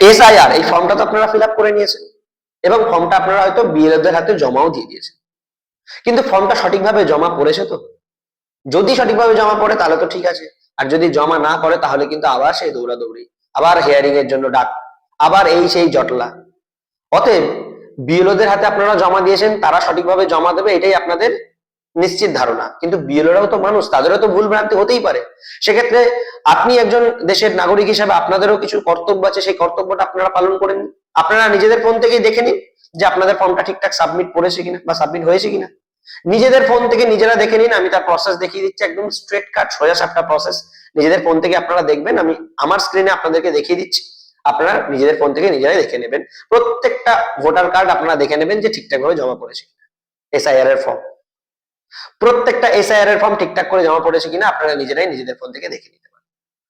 SIR এই ফর্মটা তো আপনারা ফিল করে নিয়েছেন। এবং ফর্মটা আপনারা হয়তো বিএলওদের হাতে জমাও দিয়ে দিয়েছেন। কিন্তু ফর্মটা সঠিকভাবে জমা পড়েছে তো? যদি সঠিকভাবে জমা পড়ে, তাহলে তো ঠিক আছে। আর যদি জমা না করে তাহলে কিন্তু আবার সেই দৌড়াদৌড়ি, আবার হিয়ারিং এর জন্য ডাক, আবার এই সেই জটলা। অতএব বিএলওদের হাতে আপনারা জমা দিয়েছেন, তারা সঠিকভাবে জমা দেবে, এটাই আপনাদের নিশ্চিত ধারণা। কিন্তু বিএলওরাও তো মানুষ, তাদেরও তো ভুল ভ্রান্তি হতেই পারে। সেক্ষেত্রে আপনি একজন দেশের নাগরিক হিসেবে আপনাদেরও কিছু কর্তব্য আছে, সেই কর্তব্যটা আপনারা পালন করে নিন আপনারা নিজেদের ফোন থেকেই দেখে নিন যে আপনাদের ফর্মটা ঠিকঠাক সাবমিট করেছে কিনা বা সাবমিট হয়েছে কিনা। নিজেদের ফোন থেকে নিজেরা দেখে নিন, আমি তার প্রসেস দেখিয়ে দিচ্ছি, একদম স্ট্রেট কাট সোজা সাপটা প্রসেস নিজেদের ফোন থেকে আপনারা দেখবেন, আমি আমার স্ক্রিনে আপনাদেরকে দেখিয়ে দিচ্ছি। আপনারা নিজেদের ফোন থেকে নিজেরাই দেখে নেবেন। প্রত্যেকটা ভোটার কার্ড আপনারা দেখে নেবেন যে ঠিকঠাক ভাবে জমা পড়েছে এসআইআর এর ফর্ম প্রত্যেকটা এসআইআর এর ফর্ম ঠিকঠাক করে জমা পড়েছে কিনা আপনারা নিজেরাই নিজেদের ফোন থেকে দেখে নিতে পারেন।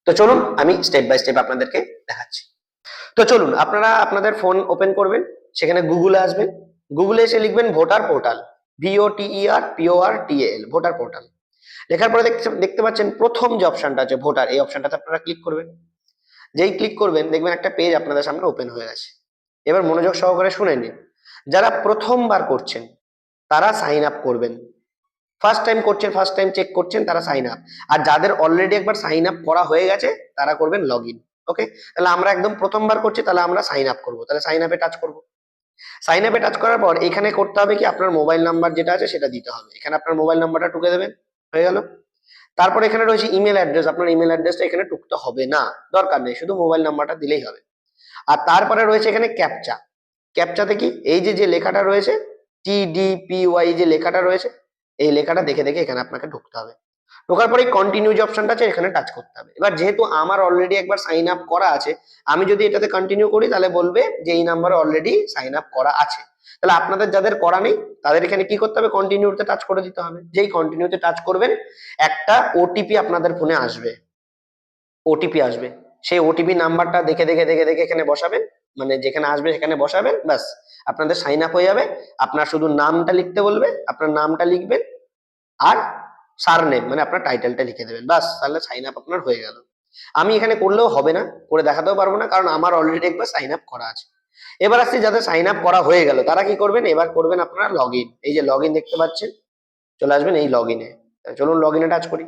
তো চলুন, আমি স্টেপ বাই স্টেপ আপনাদেরকে দেখাচ্ছি। তো চলুন, আপনারা আপনাদের ফোন ওপেন করবেন, সেখানে গুগলে আসবেন। গুগলে এসে লিখবেন voter portal VO TER POR TL voter portal লেখার পরে দেখতে পাচ্ছেন প্রথম যে অপশনটা আছে ভোটার এই অপশনটাতে আপনারা ক্লিক করবেন। যেই ক্লিক করবেন, দেখবেন একটা পেজ আপনাদের সামনে ওপেন হয়ে গেছে। এবার মনোযোগ সহকারে শুনে নিন। যারা প্রথমবার করছেন, তারা সাইন আপ করবেন। ফার্স্ট টাইম করছেন ফার্স্ট টাইম চেক করছেন, তারা সাইন আপ আর যাদের অলরেডি একবার সাইন আপ করা হয়ে গেছে, তারা করবেন লগ ইন ওকে তাহলে আমরা একদম প্রথমবার করছি, তাহলে আমরা সাইন আপ করব। তাহলে সাইন আপে টাচ করব। সাইন আপে টাচ করার পর এখানে করতে হবে কি, আপনার মোবাইল নাম্বার যেটা আছে সেটা দিতে হবে। এখানে আপনার মোবাইল নাম্বারটা টুকে দেবেন, হয়ে গেল। তারপর এখানে রয়েছে ইমেল অ্যাড্রেস আপনার ইমেল অ্যাড্রেসটা এখানে টুকতে হবে না, দরকার নেই, শুধু মোবাইল নাম্বারটা দিলেই হবে। আর তারপরে রয়েছে এখানে ক্যাপচা ক্যাপচাতে কি, এই যে যে লেখাটা রয়েছে টিডিপিওয়াই যে লেখাটা রয়েছে এই লেখাটা দেখে দেখে এখানে আপনাকে ঢুকতে হবে। ঢোকার পরে কন্টিনিউ যে অপশনটা আছে, এখানে টাচ করতে হবে। এবার যেহেতু আমার অলরেডি একবার সাইন আপ করা আছে, আমি যদি এটাতে কন্টিনিউ করি, তাহলে বলবে যে এই নাম্বারে অলরেডি সাইন আপ করা আছে। তাহলে আপনাদের যাদের করা নেই, তাদের এখানে কি করতে হবে? কন্টিনিউতে টাচ করে দিতে হবে। যেই কন্টিনিউতে টাচ করবেন, একটা ওটিপি আপনাদের ফোনে আসবে। ওটিপি আসবে। সেই ওটিপি নাম্বারটা দেখে দেখে দেখে দেখে এখানে বসাবেন। মানে যেখানে আসবে সেখানে বসাবেন, ব্যাস। আপনাদের সাইন আপ হয়ে যাবে। আপনার শুধু নামটা লিখতে বলবে, আপনার নামটা লিখবেন। আর সার নেম মানে আপনার টাইটেলটা লিখে দেবেন। বাস তাহলে সাইন আপ আপনার হয়ে গেল। আমি এখানে করলেও হবে না, করে দেখাতেও পারব না, কারণ আমার অলরেডি একবার সাইন আপ করা আছে। এবার আসছে, যাদের সাইন আপ করা হয়ে গেল, তারা কি করবেন? এবার করবেন আপনারা লগ এই যে লগ দেখতে পাচ্ছেন, চলে আসবেন এই লগ ইনে চলুন লগ ইনে টাচ করি।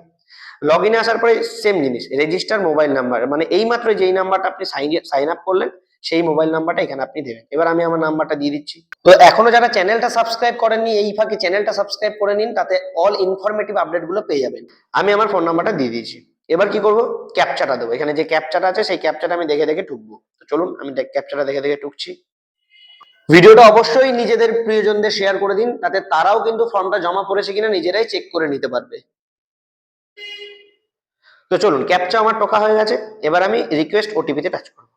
লগ ইনে আসার পরে সেম জিনিস রেজিস্টার মোবাইল নাম্বার মানে এই মাত্র যেই নাম্বারটা আপনি সাইন আপ করলেন সেই মোবাইল নাম্বারটা এখানে আপনি দেবেন। এবার আমি আমার নাম্বারটা দিয়ে দিচ্ছি। তো এখনও যারা চ্যানেলটা সাবস্ক্রাইব করেননি, এই ফাঁকে চ্যানেলটা সাবস্ক্রাইব করে নিন, তাতে অল ইনফরমেটিভ আপডেটগুলো পেয়ে যাবেন। আমি আমার ফোন নাম্বারটা দিয়ে দিয়েছি। এবার কি করব? ক্যাপচাটা দেবো। এখানে যে ক্যাপচাটা আছে, সেই ক্যাপচাটা আমি দেখে দেখে টুকবো তো চলুন, আমি ক্যাপচাটা দেখে দেখে টুকছি ভিডিওটা অবশ্যই নিজেদের প্রিয়জনদের শেয়ার করে দিন, তাতে তারাও কিন্তু ফর্মটা জমা পড়েছে কিনা নিজেরাই চেক করে নিতে পারবে। তো চলুন ক্যাপচা আমার টোকা হয়ে গেছে। এবার আমি রিকোয়েস্ট ওটিপিতে টাচ করব।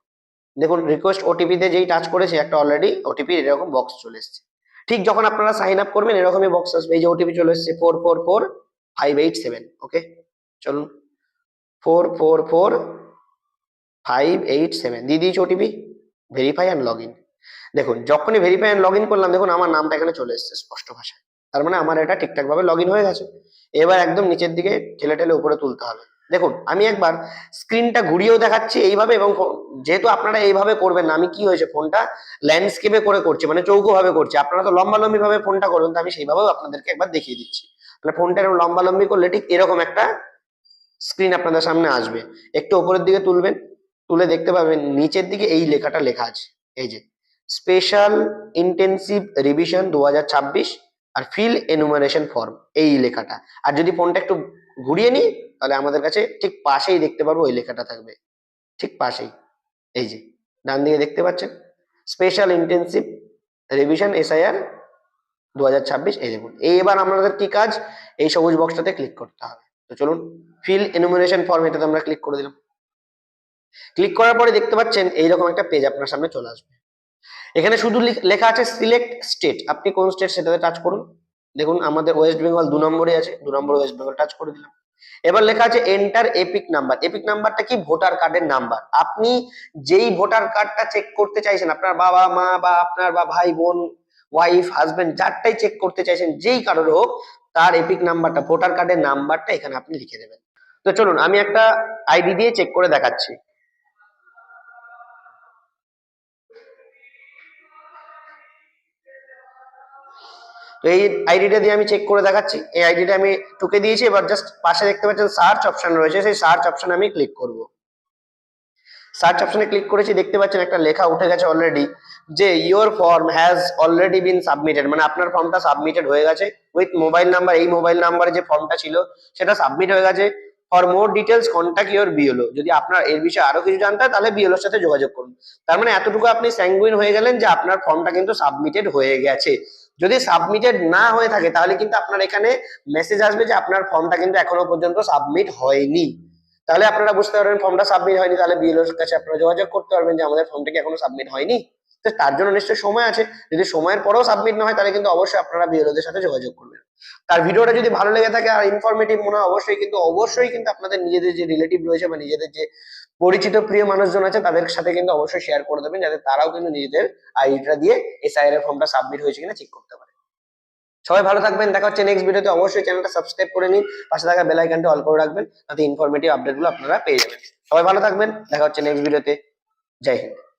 দেখুন রিকোয়েস্ট ওটিপিতে যেই টাচ করেছে, একটা অলরেডি ওটিপি এরকম বক্স চলে এসেছে। ঠিক যখন আপনারা সাইন আপ করবেন, এরকমই বক্স আসবে। এই যে ওটিপি চলে এসেছে four four four five eight seven okay চলুন। Four four four five eight seven দিয়ে দিয়েছি OTP verify and log in দেখুন, যখনই ভেরিফাই অ্যান্ড লগ ইন করলাম, দেখুন, আমার নামটা এখানে চলে এসেছে স্পষ্ট ভাষায়। তার মানে আমার এটা ঠিকঠাক ভাবে লগ ইন হয়ে গেছে। এবার একদম নিচের দিকে ঠেলে ঠেলে উপরে তুলতে হবে। দেখুন, আমি একবার স্ক্রিনটা ঘুরিয়েও দেখাচ্ছি এইভাবে এবং যেহেতু আপনারা এইভাবে করবেন না, আমি কি হয়েছে, ফোনটা ল্যান্ডস্কেপে করে করছি মানে চৌকো ভাবে করছি। আপনারা তো লম্বা লম্বি ভাবে ফোনটা করবেন তো আমি সেইভাবেও আপনাদেরকে একবার দেখিয়ে দিচ্ছি। মানে ফোনটা এরকম লম্বা লম্বি করলে ঠিক এরকম একটা স্ক্রিন আপনাদের সামনে আসবে। একটু উপরের দিকে তুলবেন, তুলে দেখতে পাবেন, নিচের দিকে এই লেখাটা লেখা আছে। এই যে স্পেশাল ইন্টেন্সিভ রিভিশন দু হাজার ছাব্বিশ আর ফিল এনুমারেশন ফর্ম এই লেখাটা। আর যদি ফোনটা একটু ঘুরিয়ে নিই, তাহলে আমাদের কাছে ঠিক পাশেই দেখতে পারব ওই লেখাটা থাকবে। ঠিক পাশেই। এই যে, ডান দিকে দেখতে পাচ্ছেন? স্পেশাল ইন্টেন্সিভ রিভিশন এসআইআর দু হাজার ছাব্বিশ। এই দেখুন এই এবার আমাদের কি কাজ? এই সবুজ বক্সটাতে ক্লিক করতে হবে। তো চলুন ফিল এনুমারেশন ফর্ম এটাতে আমরা ক্লিক করে দিলাম। ক্লিক করার পরে দেখতে পাচ্ছেন, এইরকম একটা পেজ আপনার সামনে চলে আসবে। এখানে শুধু লেখা আছে সিলেক্ট স্টেট আপনি কোন স্টেট সেটাতে টাচ করুন। দেখুন, আমাদের ওয়েস্ট বেঙ্গল দু নম্বরে আছে, দু নম্বরে ওয়েস্ট বেঙ্গল টাচ করে দিলাম। এবার লেখা আছে এন্টার এপিক নাম্বার এপিক নাম্বারটা কি? ভোটার কার্ডের নাম্বার আপনি যেই ভোটার কার্ডটা চেক করতে চাইছেন, আপনার বাবা, মা বা আপনার বা ভাই, বোন ওয়াইফ হাজবেন্ড যারটাই চেক করতে চাইছেন, যেই কারোর হোক, তার এপিক নাম্বারটা ভোটার কার্ডের নাম্বারটা এখানে আপনি লিখে দেবেন। তো চলুন, আমি একটা আইডি দিয়ে চেক করে দেখাচ্ছি। তো এই আইডিটা দিয়ে আমি চেক করে দেখাচ্ছি। এই আইডিটা আমি টুকে দিয়েছি, এবার জাস্ট পাশে দেখতে পাচ্ছেন সার্চ অপশন রয়েছে, সেই সার্চ অপশন আমি ক্লিক করব। সার্চ অপশনে ক্লিক করেছি, দেখতে পাচ্ছেন একটা লেখা উঠে গেছে অলরেডি যে your form has already been submitted মানে আপনার ফর্মটা সাবমিটেড হয়ে গেছে। উইথ মোবাইল নাম্বার এই মোবাইল নাম্বারে যে ফর্মটা ছিল, সেটা সাবমিট হয়ে গেছে। For more details contact your BLO যদি আপনার এর বিষয়ে আরও কিছু জানতে তাহলে বিএলওর সাথে যোগাযোগ করুন। তার মানে এতটুকু আপনি স্যাঙ্গুইন হয়ে গেলেন যে আপনার ফর্মটা কিন্তু সাবমিটেড হয়ে গেছে। যদি সাবমিটেড না হয়ে থাকে, তাহলে কিন্তু আপনার এখানে মেসেজ আসবে যে আপনার ফর্মটা কিন্তু এখনও পর্যন্ত সাবমিট হয়নি। তাহলে আপনারা বুঝতে পারবেন ফর্মটা সাবমিট হয়নি, তাহলে বিএলওর কাছে আপনারা যোগাযোগ করতে পারবেন যে আমাদের ফর্মটা কি এখনও সাবমিট হয়নি। তার জন্য নিশ্চয়ই সময় আছে। যদি সময়ের পরেও সাবমিট না হয়, তাহলে কিন্তু অবশ্যই আপনারা বিএলওদের সাথে যোগাযোগ করবেন। তার ভিডিওটা যদি ভালো লেগে থাকে আর ইনফরমেটিভ মনে হয়, অবশ্যই কিন্তু অবশ্যই কিন্তু আপনাদের নিজেদের যে রিলেটিভ রয়েছে বা নিজেদের যে পরিচিত প্রিয় মানুষজন আছে, তাদের সাথে কিন্তু অবশ্যই শেয়ার করে দেবেন, যাতে তারাও কিন্তু নিজেদের আইডিটা দিয়ে এসআইআর ফর্মটা সাবমিট হয়েছে কিনা চেক করতে পারে। সবাই ভালো থাকবেন, দেখা হচ্ছে নেক্সট ভিডিওতে অবশ্যই চ্যানেলটা সাবস্ক্রাইব করে নিন, পাশে থাকা বেল আইকনটা অল করে রাখবেন, তাতে ইনফরমেটিভ আপডেটগুলো আপনারা পেয়ে যাবেন। সবাই ভালো থাকবেন, দেখা হচ্ছে নেক্সট ভিডিওতে জয় হিন্দ।